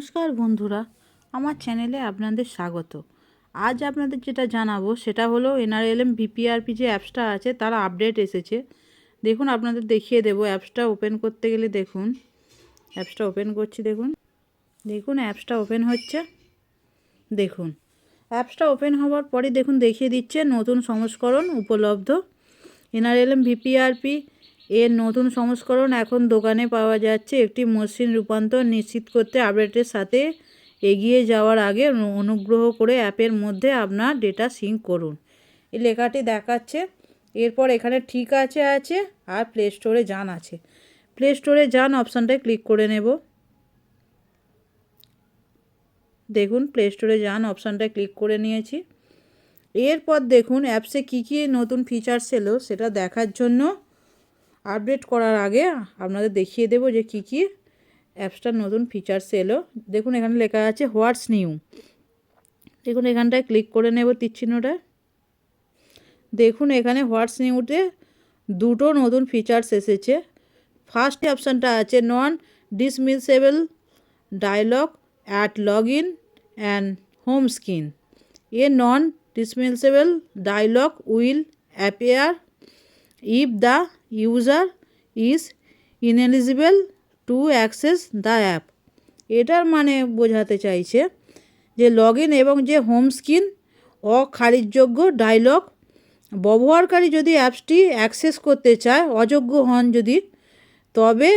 নমস্কার বন্ধুরা, আমার চ্যানেলে আপনাদের স্বাগত। আজ আপনাদের যেটা জানাব সেটা হলো এনআরএলএম ভিপিআরপি যে অ্যাপসটা আছে তার আপডেট এসেছে। দেখুন, আপনাদের দেখিয়ে দেবো অ্যাপসটা ওপেন করতে গেলে দেখুন, অ্যাপসটা ওপেন করছি দেখুন। দেখুন, অ্যাপসটা ওপেন হচ্ছে। দেখুন, অ্যাপসটা ওপেন হওয়ার পরে দেখুন দেখিয়ে দিচ্ছে নতুন সংস্করণ উপলব্ধ। এনআরএলএম ভিপিআরপি এর নতুন সংস্করণ এখন দোকানে পাওয়া যাচ্ছে। একটি মসৃণ রূপান্তর নিশ্চিত করতে আপডেটের সাথে এগিয়ে যাওয়ার আগে অনুগ্রহ করে অ্যাপের মধ্যে আপনার ডেটা সিঙ্ক করুন। এই লেখাটি দেখাচ্ছে। এরপর এখানে ঠিক আছে আছে আর প্লে স্টোরে যান আছে। প্লে স্টোরে যান, অপশানটায় ক্লিক করে নেব। দেখুন, প্লে স্টোরে যান, অপশানটায় ক্লিক করে নিয়েছি। এরপর দেখুন, অ্যাপসে কী কী নতুন ফিচার্স এলো সেটা দেখার জন্য আপডেট করার আগে আপনাদের দেখিয়ে দেবো যে কী কী অ্যাপসটার নতুন ফিচার্স এলো। দেখুন, এখানে লেখা আছে হোয়াটস নিউ। দেখুন, এখানটায় ক্লিক করে নেব তীরচিহ্নটা দেখুন, এখানে হোয়াটস নিউতে দুটো নতুন ফিচার্স এসেছে। ফার্স্ট অপশানটা আছে non dismissible dialogue, at log in and home screen. A non dismissible dialogue will appear if the user is ineligible to access the app এটার মানে বোঝাতে চাইছে যে লগ ইন এবং যে হোম স্ক্রিন অখারিজযোগ্য ডায়লগ ব্যবহারকারী যদি অ্যাপসটি অ্যাক্সেস করতে চায়, অযোগ্য হন যদি, তবে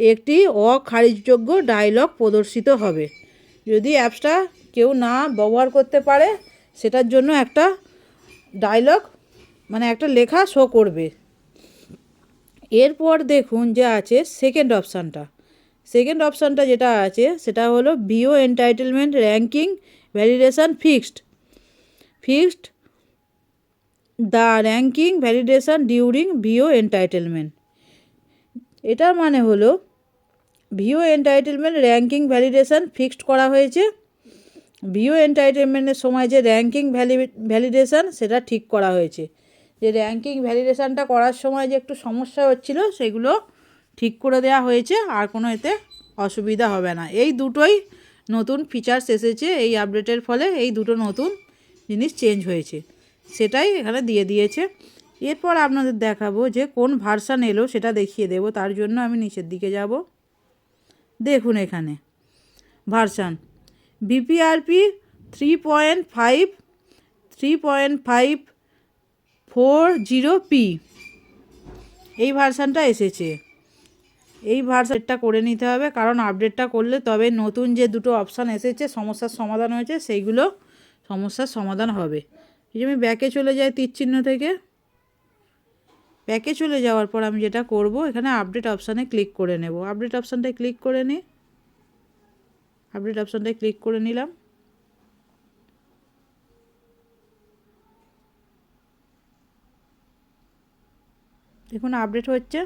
একটি অখারিজযোগ্য ডায়লগ প্রদর্শিত হবে। যদি অ্যাপসটা কেউ না ব্যবহার করতে পারে, সেটার জন্য একটা ডায়লগ মানে একটা লেখা শো করবে। এরপর দেখুন যে আছে সেকেন্ড অপশানটা সেকেন্ড অপশানটা যেটা আছে, সেটা হলো VO entitlement ranking validation fixed fixed the ranking validation during VO entitlement এটার মানে হলো VO entitlement ranking validation fixed করা হয়েছে। ভিও এন্টাইটেলমেন্টের সময় যে র্যাঙ্কিং ভ্যালি ভ্যালিডেশান সেটা ঠিক করা হয়েছে। যে র্যাঙ্কিং ভ্যালিডেশনটা করার সময় যে একটু সমস্যা হচ্ছিল, সেগুলো ঠিক করে দেওয়া হয়েছে, আর কোনো এতে অসুবিধা হবে না। এই দুটোই নতুন ফিচার্স এসেছে, এই আপডেটের ফলে এই দুটো নতুন জিনিস চেঞ্জ হয়েছে। সেটাই এখানে দিয়ে দিয়েছে। এরপর আপনাদের দেখাবো যে কোন ভার্সান এলো, সেটা দেখিয়ে দেবো। তার জন্য আমি নিচের দিকে যাব। দেখুন এখানে version BPRP three point five three point five four zero P. এই ভার্সানটা এসেছে। এই ভার্সানটা করে নিতে হবে, কারণ আপডেটটা করলে তবে নতুন যে দুটো অপশান এসেছে, সমস্যার সমাধান হয়েছে, সেইগুলো সমস্যার সমাধান হবে। এই যে আমি ব্যাকে চলে যাই তীর চিহ্ন থেকে। ব্যাকে চলে যাওয়ার পর আমি যেটা করব, এখানে আপডেট অপশানে ক্লিক করে নেব। আপডেট অপশানটায় ক্লিক করে নিই আপডেট অপশানটায় ক্লিক করে নিলাম। দেখুন আপডেট হচ্ছে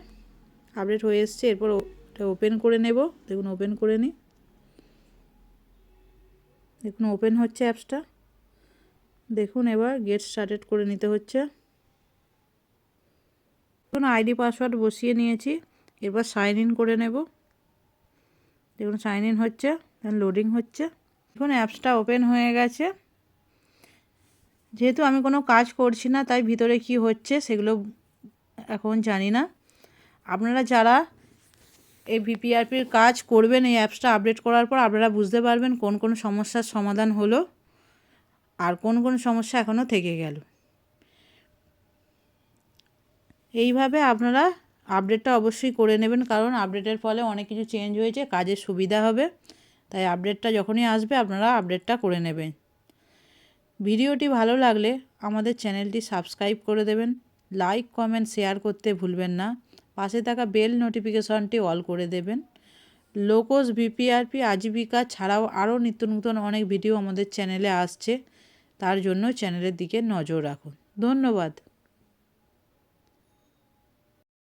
আপডেট হয়ে এসছে, এরপর ওটা ওপেন করে নেব। দেখুন ওপেন করে নিই দেখুন ওপেন হচ্ছে অ্যাপসটা দেখুন এবার গেট স্টার্টেড করে নিতে হচ্ছে। দেখুন আইডি পাসওয়ার্ড বসিয়ে নিয়েছি, এবার সাইন ইন করে নেব। দেখুন সাইন ইন হচ্ছে লোডিং হচ্ছে। দেখুন অ্যাপসটা ওপেন হয়ে গেছে। যেহেতু আমি কোনো কাজ করছি না, তাই ভিতরে কি হচ্ছে সেগুলো এখন জানি না। আপনারা যারা এই ভিপিআরপির কাজ করবেন, এই অ্যাপসটা আপডেট করার পর আপনারা বুঝতে পারবেন কোন কোন সমস্যার সমাধান হলো আর কোন কোন সমস্যা এখনও থেকে গেল। এইভাবে আপনারা আপডেটটা অবশ্যই করে নেবেন, কারণ আপডেটের ফলে অনেক কিছু চেঞ্জ হয়েছে, কাজের সুবিধা হবে। তাই আপডেটটা যখনই আসবে, আপনারা আপডেটটা করে নেবেন। ভিডিওটি ভালো লাগলে আমাদের চ্যানেলটি সাবস্ক্রাইব করে দেবেন। লাইক কমেন্ট শেয়ার করতে ভুলবেন না। পাশে থাকা বেল নোটিফিকেশনটি অল করে দেবেন। লোকোস ভিপিআরপি আজীবিকা ছাড়াও আরও নিত্য নতুন অনেক ভিডিও আমাদের চ্যানেলে আসছে। তার জন্য চ্যানেলের দিকে নজর রাখুন। ধন্যবাদ।